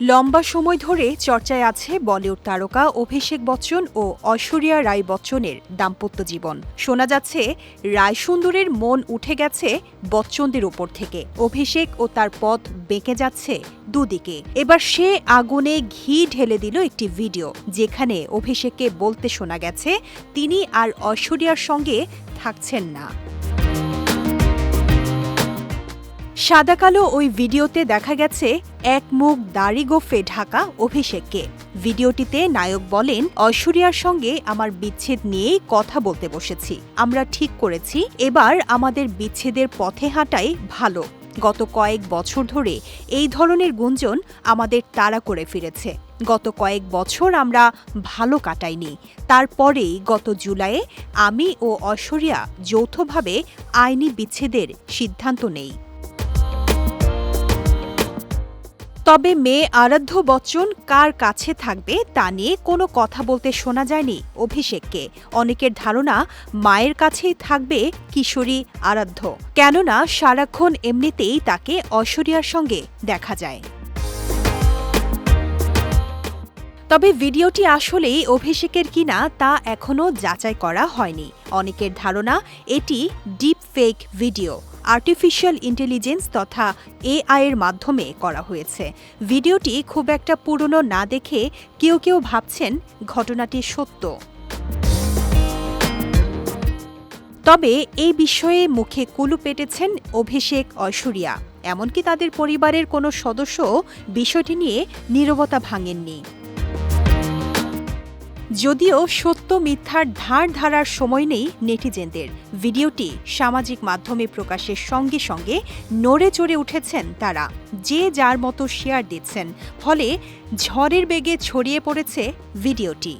লম্বা সময় ধরে চর্চায় আছে বলিউড তারকা অভিষেক বচ্চন ও ঐশ্বরিয়া রায় বচ্চনের দাম্পত্য জীবন। শোনা যাচ্ছে রায় সুন্দরের মন উঠে গেছে বচ্চনদের উপর থেকে। অভিষেক ও তার পথ বেঁকে যাচ্ছে দুদিকে। এবার সে আগুনে ঘি ঢেলে দিল একটি ভিডিও, যেখানে অভিষেককে বলতে শোনা গেছে, তিনি আর ঐশ্বরিয়ার সঙ্গে থাকছেন না। সাদা কালো ওই ভিডিওতে দেখা গেছে এক মুখ দাড়ি গোফে ঢাকা অভিষেককে। ভিডিওটিতে নায়ক বলেন, ঐশ্বরিয়ার সঙ্গে আমার বিচ্ছেদ নিয়েই কথা বলতে বসেছি। আমরা ঠিক করেছি, এবার আমাদের বিচ্ছেদের পথে হাঁটাই ভালো। গত কয়েক বছর ধরে এই ধরনের গুঞ্জন আমাদের তাড়া করে ফিরেছে। গত কয়েক বছর আমরা ভালো কাটাইনি। তারপরেই গত জুলাইয়ে আমি ও ঐশ্বরিয়া যৌথভাবে আইনি বিচ্ছেদের সিদ্ধান্ত নেই। তবে মেয়ে আরাধ্য বচ্চন কার কাছে থাকবে তা নিয়ে কোনো কথা বলতে শোনা যায়নি অভিষেককে। অনেকের ধারণা মায়ের কাছেই থাকবে কিশোরী আরাধ্য। কেননা সারাক্ষণ এমনিতেই তাকে ঐশ্বরিয়ার সঙ্গে দেখা যায়। তবে ভিডিওটি আসলেই অভিষেকের কিনা তা এখনও যাচাই করা হয়নি। অনেকের ধারণা এটি deep fake video. Artificial intelligence তথা এআই এর মাধ্যমে করা হয়েছে। ভিডিওটি খুব একটা পুরনো না দেখে কেউ কেউ ভাবছেন ঘটনাটি সত্য। তবে এই বিষয়ে মুখে কুলু পেটেছেন অভিষেক ঐশ্বরিয়া। এমনকি তাদের পরিবারের কোনো সদস্য বিষয়টি নিয়ে নীরবতা ভাঙেননি। যদিও সত্য মিথ্যার ধার ধারার সময় নেই নেটিজেনদের। ভিডিওটি সামাজিক মাধ্যমে প্রকাশের সঙ্গে সঙ্গে নড়ে চড়ে উঠেছেন তারা। যে যার মতো শেয়ার দিচ্ছেন, ফলে ঝড়ের বেগে ছড়িয়ে পড়েছে ভিডিওটি।